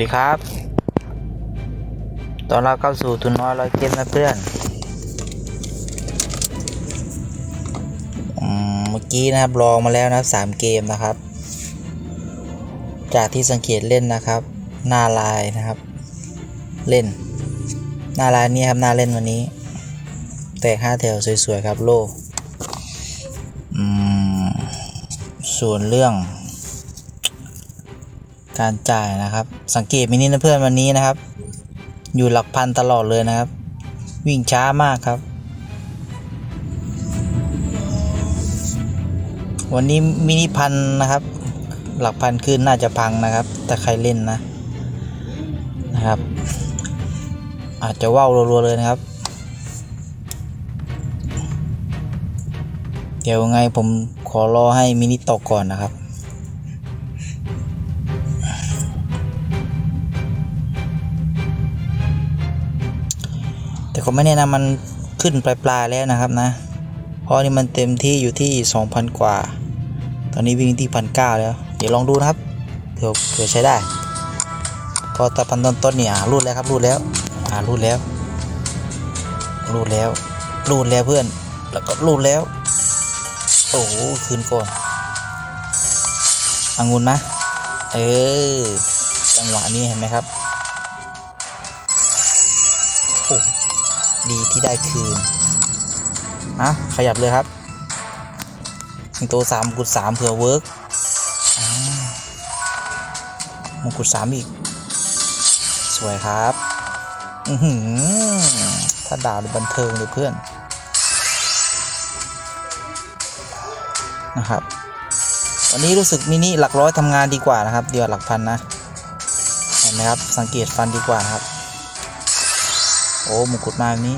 ดีครับ ตอนเราเข้าสู่ทุนน้อยร้อยเกมนะเพื่อน เมื่อกี้นะครับลองมาแล้วนะสามเกมนะครับ จากที่สังเกตเล่นนะครับ หน้าลายนะครับ เล่น หน้าลายนี้ครับหน้าเล่นวันนี้ แตกห้าแถวสวยๆครับโลอืมส่วนเรื่อง การจ่ายนะครับ สังเกตมินินะเพื่อนวันนี้นะครับ อยู่หลักพันตลอดเลยนะครับ วิ่งช้ามากครับ วันนี้มินิพันนะครับ หลักพันขึ้นน่าจะพังนะครับ แต่ใครเล่นนะนะครับ อาจจะว่าวรัวๆเลยนะครับ เดี๋ยวไงผมขอรอให้มินิตกก่อนนะครับ แต่ก็ไม่แนะนำมันขึ้นปลายๆแล้วนะครับนะ เพราะนี่มันเต็มที่อยู่ที่ 2,000 กว่า ตอนนี้วิ่งที่พันเก้าแล้ว เดี๋ยวลองดูนะครับเผื่อเผื่อใช้ได้ก็ตะพันต้นต้นๆเนี่ยอ่ารูดแล้วครับรูดแล้วอ่ารูดแล้วรูดแล้วรูดแล้วเพื่อน แล้วก็รูดแล้ว โอ้โหคืนก่อนอังุนนะเออจังหวะนี้เห็นไหมครับโอ้ ดีที่ได้คืนนะขยับเลยครับมงตัวสามมงกุดสามเผื่อเวิร์กอ่ามงกุฎสามอีก สวยครับ อือหือถ้าด่าดูบันเทิงเลยเพื่อน นะครับ วันนี้รู้สึกมินิหลักร้อยทำงานดีกว่านะครับ เดียวาหลักพันนะ เห็นไหมครับ สังเกตฟันดีกว่านะครับ โอ้มงกุฎมาแบบนี้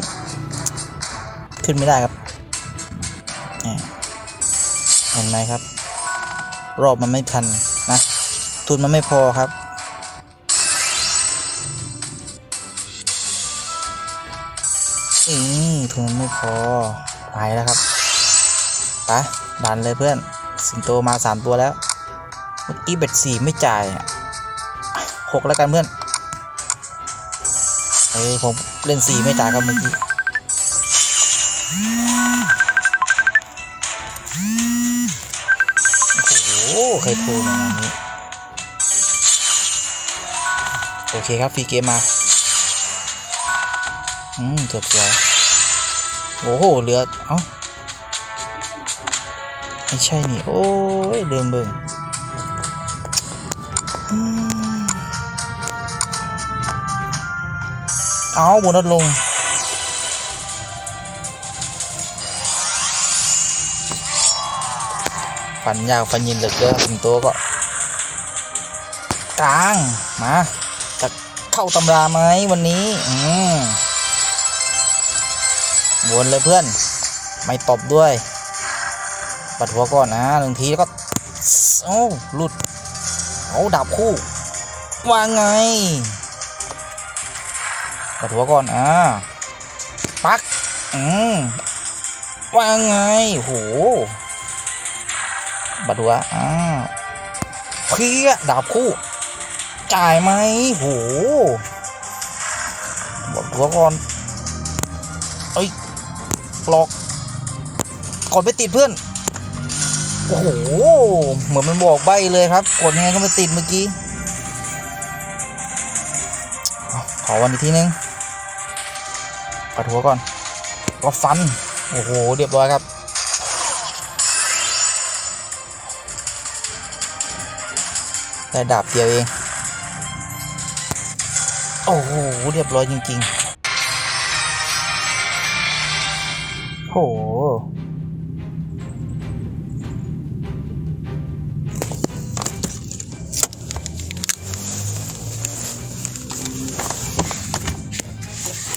ขึ้นไม่ได้ครับเห็นไหมครับ รอบมันไม่ทันนะ ทุนมันไม่พอครับ อืมทุนมันไม่พอไปแล้วครับไปดันเลยเพื่อน สิงโตมาสามตัวแล้วเมื่อกี้เบ็ดสี่ไม่จ่ายหกแล้วกันเพื่อน ออผมเล่นสีไม่จ่ายครับเมื่อกี้โอ้โหใครโทรมางานนี้ โอเคครับฟรีเกมมา อืมจบสวยโอ้โหเหลือเอ้าไม่ใช่นี่ โอ้ยเดิมเบิ่งอืม เอาบนลดลงฟันยาวฟันยินเหลือเกินถึงตัวก็กลาง มาจะเข้าตำราไหมวันนี้ อืมวนเลยเพื่อน ไม่ตบด้วย ปัดหัวก่อนนะหนึ่งทีแล้วก็ โอ้หลุด เอาดับคู่ ว่าไง ปัดหัวก่อน อ่า ปัก อืมว่าไง โหปัดหัว อ่าเพี้ยดับคู่ จ่ายไหมโหปัดหัวก่อนเอ้ยหลอกก่อนไปติดเพื่อน โอ้โห เหมือนมันบอกใบเลยครับ กดยังไงก็ไม่ติดเมื่อกี้ ขอวันอีกทีนึง ปัดหัวก่อน ก็ฟัน โอ้โห เรียบร้อยครับ ได้ดาบเดียวเอง โอ้โห เรียบร้อยจริงๆโอ้โห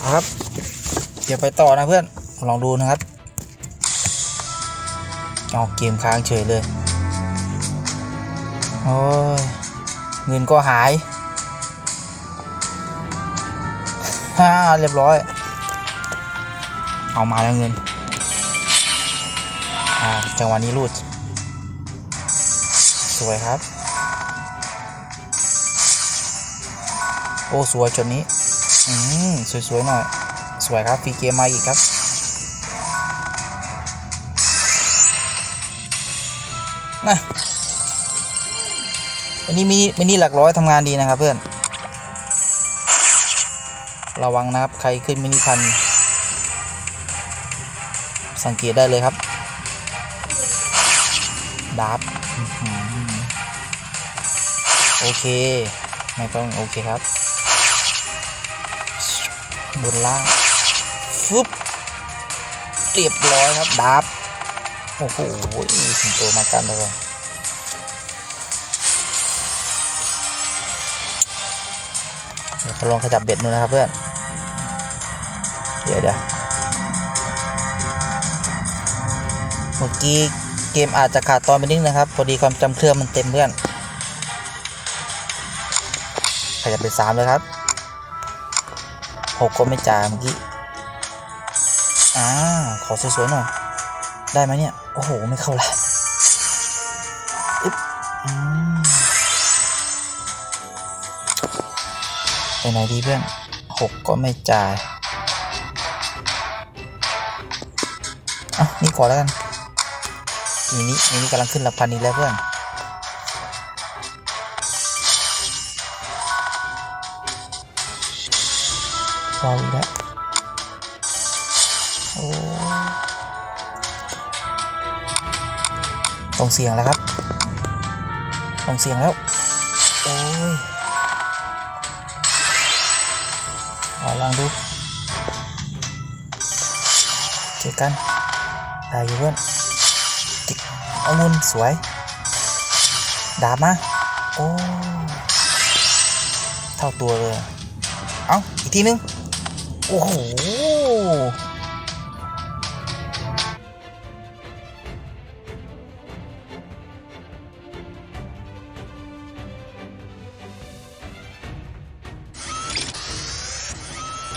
ครับ เดี๋ยวไปต่อนะเพื่อน ลองดูนะครับเอาเกมค้างเฉยเลย โอ้ย เงินก็หายฮ่าเรียบร้อย เอามาแล้วเงิน อ่า จังหวะนี้รูด สวยครับ โอ้ สวยจดนี้ อืม สวย ๆ หน่อย สวยครับฟรีเกมมาอีกครับ นะอันนี้มินิมินิหลักร้อยทำงานดีนะครับเพื่อน ระวังนะครับ ใครขึ้นมินิพัน สังเกตได้เลยครับดับโอเค ไม่ต้อง โอเคครับ บนล่าง ฟึบเรียบร้อยครับดับโอ้โหถึงตัวมากันเลยเดี๋ยวลองขจับเบ็ดดูนะครับเพื่อน เดี๋ยวเดี๋ยวเมื่อกี้เกมอาจจะขาดตอนไปนิดนึงนะครับ พอดีความจำเครื่องมันเต็มเพื่อน ขยับเป็นสามเลยครับหกก็ไม่จ่ายเมื่อกี้ อ่า ขอสวยๆหน่อย ได้ไหมเนี่ย โอ้โห ไม่เข้าละอึ๊บอืมไปไหนดีเพื่อนหกก็ไม่จ่าย อะ นี่ก่อแล้วกันมีนี้มีนี้กำลังขึ้นหลักพันอีกแล้วเพื่อนพออีกแล้ว โอ้ต้องเสียงแล้วครับต้องเสียงแล้ว โอ้ยเอลองดูเจอกันได้อยู่เพื่อนจิกเอามุนสวย ดาบมา โอ้เท่าตัวเลย เอาอีกทีนึง โอ้โห